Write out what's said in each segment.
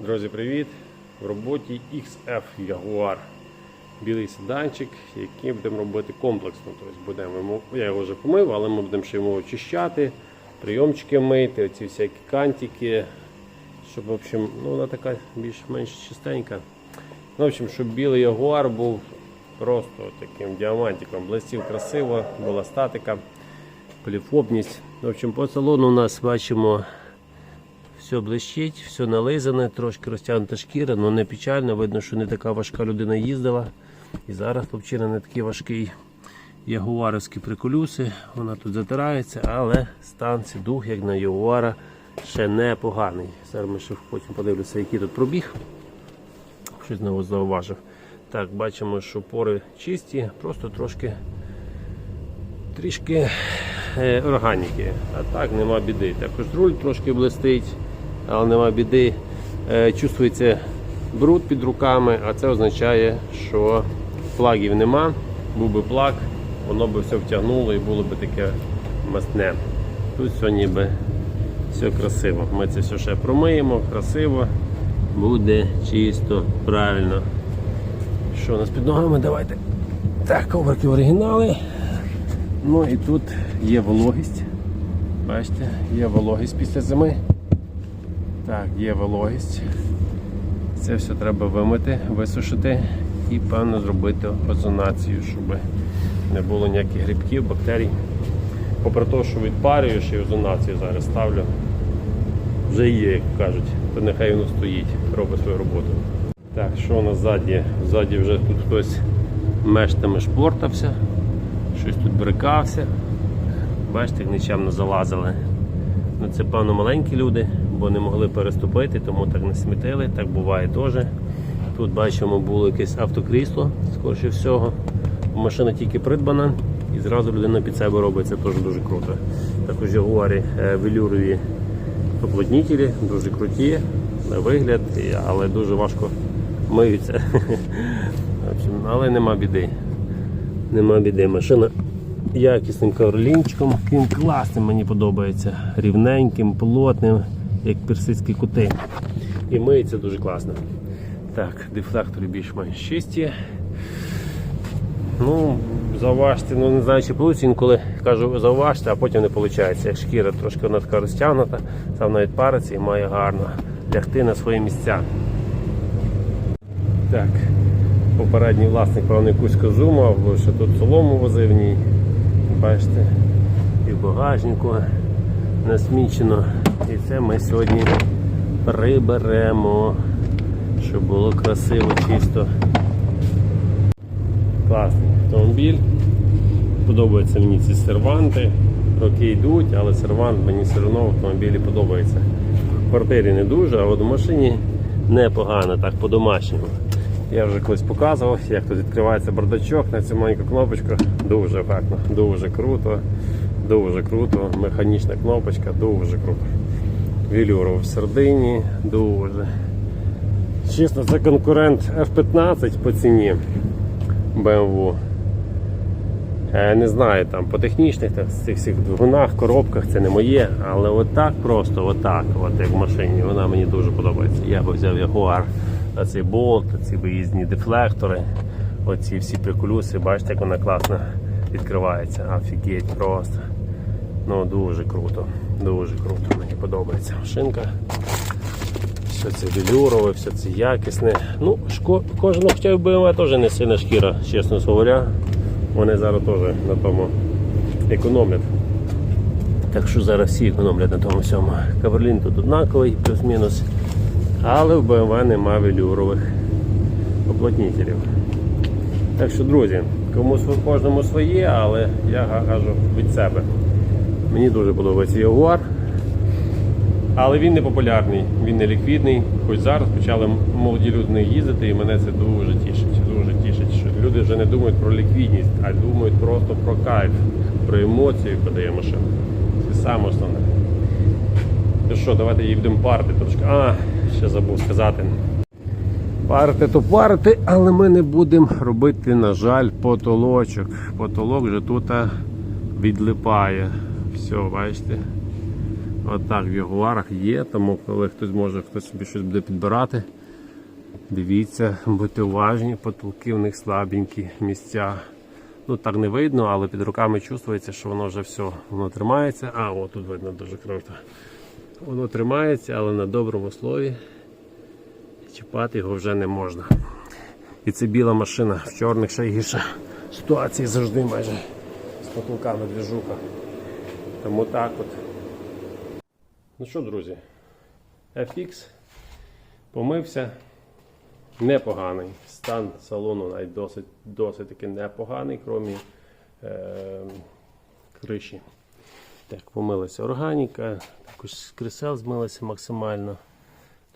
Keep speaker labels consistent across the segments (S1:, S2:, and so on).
S1: Друзі, привіт! В роботі XF Jaguar. Білий седанчик, який будемо робити комплексно. Тобто будемо, я його вже помив, але ми будемо ще його очищати, прийомчики мити, оці всякі кантики, щоб в общем, ну, вона така більш-менш чистенька. Ну, в общем, щоб білий Ягуар був просто таким діамантиком. Блистів красиво, була статика, поліфобність. В общем, по салону у нас бачимо все блищить, все нализане, трошки розтягнута шкіра, але не печально. Видно, що не така важка людина їздила. І зараз хлопчина не такий важкий. Ягуаровські приколюси, вона тут затирається, але стан дух, як на Ягуара, ще не поганий. Зараз ми ще потім подивлюся, який тут пробіг. Щось знову зауважив. Так, бачимо, що пори чисті, просто трошки трішки е, органіки. А так нема біди. Також руль трошки блистить, але нема біди. Е, чувствується бруд під руками, а це означає, що плагів нема. Був би плаг, воно би все втягнуло і було би таке масне. Тут все ніби все красиво. Ми це все ще промиємо, красиво, буде чисто, правильно. Що у нас під ногами? Давайте. Так, коврики оригінали. Ну і тут є вологість. Бачите, є вологість після зими. Так, є вологість. Це все треба вимити, висушити і певно зробити озонацію, щоб не було ніяких грибків, бактерій. Попри те, що відпарюю, ще озонацію зараз ставлю. Вже є, як кажуть, то нехай воно стоїть, робить свою роботу. Так, що у нас ззаді? Ззаді вже тут хтось мештами шпортався, щось тут брикався. Бачите, нічим залазили. Ну, це, певно, маленькі люди, бо не могли переступити, тому так не смітили, так буває теж. Тут бачимо було якесь автокрісло, скоріше всього. Машина тільки придбана і зразу людина під себе робить, це теж дуже круто. Також ягуарі е, велюрові поплотнітелі, дуже круті на вигляд, але дуже важко миються. Але нема біди. Нема біди. Машина якісним ковролінчиком, таким класним мені подобається. Рівненьким, плотним, як персидські кути. І миється дуже класно. Так, дефлектори більш-менш чисті. Ну, зауважте, ну не знаю, чи вийде, інколи кажу зауважте, а потім не виходить. Як шкіра трошки вона така розтягнута, там навіть париться і має гарно лягти на свої місця. Так, попередній власник, певно, якусь козу мав, бо ще тут солому возив ній. Бачите, і в багажнику насмічено. І це ми сьогодні приберемо, щоб було красиво, чисто. Класний автомобіль. Подобаються мені ці серванти. Роки йдуть, але сервант мені все одно в автомобілі подобається. В квартирі не дуже, а от в машині непогано, так по-домашньому. Я вже колись показував, як тут відкривається бардачок на цю маленьку кнопочку. Дуже ефектно, дуже круто, дуже круто. Механічна кнопочка, дуже круто. Вілюров в середині, дуже. Чесно, це конкурент F15 по ціні BMW. Е, Не знаю, там по технічних так, цих всіх двигунах, коробках це не моє, але отак просто, отак, от як в машині, вона мені дуже подобається. Я би взяв Jaguar, а цей болт, ці виїзні дефлектори, оці всі приколюси, бачите, як вона класно відкривається. Офігеть просто. Ну дуже круто, дуже круто. Мені подобається машинка. Все це велюрове, все це якісне. Ну, шко... кожного хоча б BMW теж не сильна шкіра, чесно говоря. Вони зараз теж на тому економлять. Так що зараз всі економлять на тому всьому. Каверлін тут однаковий, плюс-мінус. Але в BMW нема велюрових оплотнітелів. Так що, друзі, комусь кожному своє, але я кажу від себе. Мені дуже подобається Jaguar. Але він не популярний, він не ліквідний. Хоч зараз почали молоді люди не їздити, і мене це дуже тішить. Дуже тішить, що люди вже не думають про ліквідність, а думають просто про кайф, про емоції, яку дає машина. Це саме основне. То що, давайте її будемо парити трошки. А, ще забув сказати. Парити то парити, але ми не будемо робити, на жаль, потолочок. Потолок вже тут відлипає. Все, бачите. Отак в ягуарах є, тому коли хтось може, хтось собі щось буде підбирати. Дивіться, будьте уважні, потолки в них слабенькі місця. Ну так не видно, але під руками чувствується, що воно вже все воно тримається. А, о, тут видно дуже круто. Воно тримається, але на доброму слові чіпати його вже не можна. І це біла машина, в чорних ще гірша ситуації завжди майже з потолками двіжуха. Тому так от. Ну що, друзі, FX помився. Непоганий. Стан салону навіть досить, досить таки непоганий, крім е, криші. Так, помилася органіка, також кресел змилася максимально.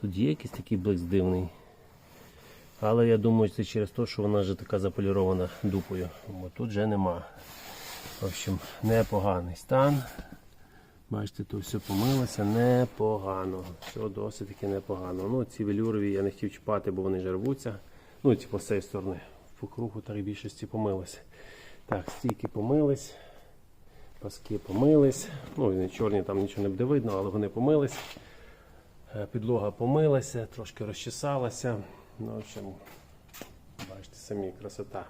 S1: Тут є якийсь такий блекс дивний. Але я думаю, це через те, що вона вже така заполірована дупою. Бо тут вже нема. В общем, непоганий стан. Бачите, тут все помилося непогано. Все досить таки непогано. Ну, ці велюрові я не хотів чіпати, бо вони ж рвуться. Ну, типу, з цієї сторони. По кругу так більшості помилося. Так, стійки помились. Паски помились. Ну, чорні, там нічого не буде видно, але вони помились. Е, Підлога помилася, трошки розчесалася. Ну, в общем, бачите, самі красота.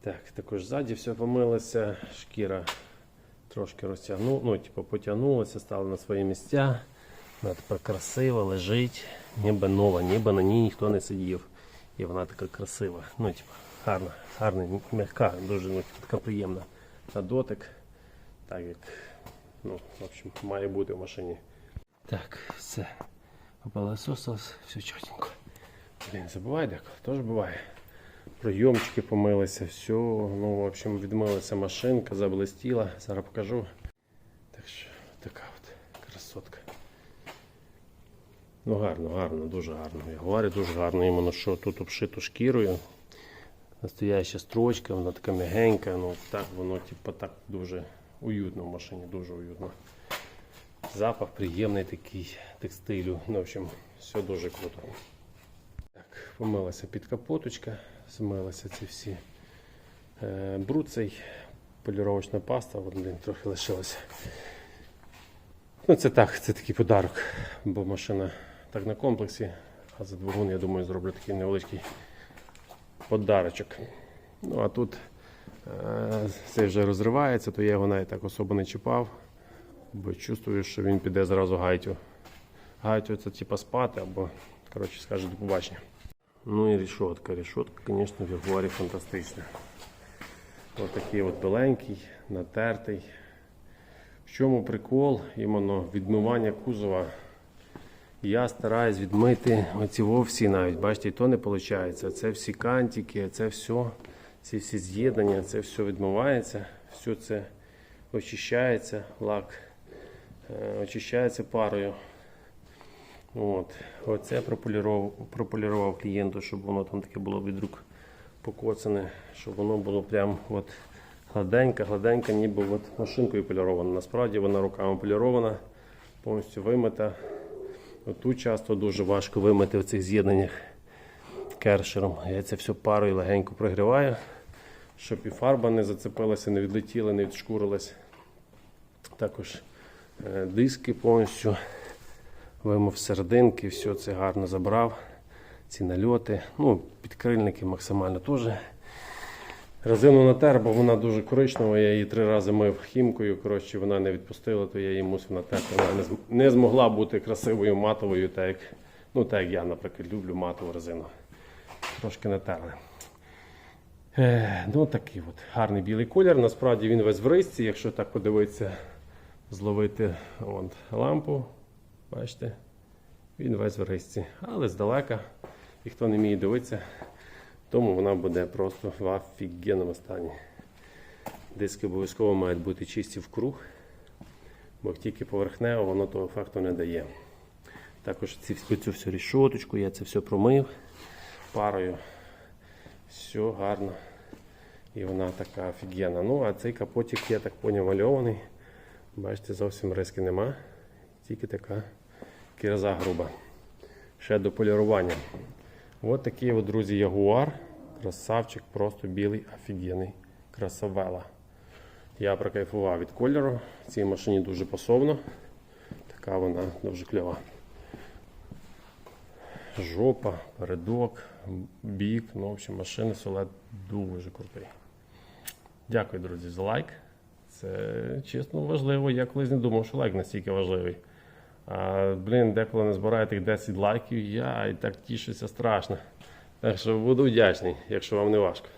S1: Так, також ззаді все помилося, шкіра трошки розтягнула, ну, типу, потягнулася, стала на свої місця. Вона тепер красива, лежить, ніби нова, ніби на ній ніхто не сидів. І вона така красива. Ну, типу, гарна, гарна, м'яка, дуже ну, така приємна на дотик. Так як ну, в общем, має бути в машині. Так, все. Попилососилось, все чотенько. Блін, забувай деколи, теж буває. Прийомчики помилися, все, ну, в общем, відмилася машинка, заблистіла. Зараз покажу. Так що, така от красотка. Ну гарно, гарно, дуже гарно. Я говорю, дуже гарно, іменно що тут обшито шкірою. Настояща строчка, вона така м'ягенька, ну так воно типу, так дуже уютно в машині, дуже уютно. Запах приємний такий текстилю. Ну, в общем, все дуже круто. Так, помилася під капоточка, змилася ці всі е, бруд цей, поліровочна паста, один трохи лишилася. Ну, це так, це такий подарок, бо машина так на комплексі, а за двигун, я думаю, зроблю такий невеличкий подарочок. Ну, а тут цей вже розривається, то я його навіть так особо не чіпав, бо чувствую, що він піде зразу гайтю. Гайтю це типа спати або, коротше, скаже до побачення. Ну і рішотка. Рішотка, звісно, в Ягуарі фантастична. Ось такий от біленький, натертий. В чому прикол іменно відмивання кузова? Я стараюсь відмити оці вовсі навіть, бачите, і то не виходить. Це всі кантики, це все, ці всі з'єднання, це все відмивається, все це очищається, лак е, очищається парою. От. Оце прополірував, прополірував клієнту, щоб воно там таке було від рук покоцане, щоб воно було прям от гладенька, гладенька, ніби от машинкою полірована. Насправді вона руками полірована, повністю вимита. От Тут часто дуже важко вимити в цих з'єднаннях кершером. Я це все парою легенько прогріваю, щоб і фарба не зацепилася, не відлетіла, не відшкурилась. Також е, диски повністю вимив серединки, все це гарно забрав. Ці нальоти. Ну, підкрильники максимально теж. Резину натер, бо вона дуже коричнева, я її три рази мив хімкою, коротше, вона не відпустила, то я її мусив натерти. Вона не змогла бути красивою матовою, так як, ну, так як я, наприклад, люблю матову резину. Трошки натерли. Е, ну такий от гарний білий колір. Насправді він весь в рисці, якщо так подивитися, зловити от, лампу. Бачите? Він весь в рисці. Але здалека, і хто не вміє дивитися, тому вона буде просто в офігенному стані. Диски обов'язково мають бути чисті в круг, бо тільки поверхнево, воно того ефекту не дає. Також цю всю рішоточку, я це все промив парою. Все гарно. І вона така офігенна. Ну, а цей капотик, я так поняв, мальований. Бачите, зовсім риски нема. Тільки така кірза груба. Ще до полірування. Ось такий, от, друзі, ягуар. Красавчик, просто білий, офігенний. Красавела. Я прокайфував від кольору. Цій машині дуже пасовно. така вона дуже кльова. Жопа, передок, бік, ну, в общем, машини Солет дуже крутий. Дякую, друзі, за лайк. Це чесно важливо. Я колись не думав, що лайк настільки важливий. А, блін, деколи не збирає тих 10 лайків, я і так тішуся страшно. Так що буду вдячний, якщо вам не важко.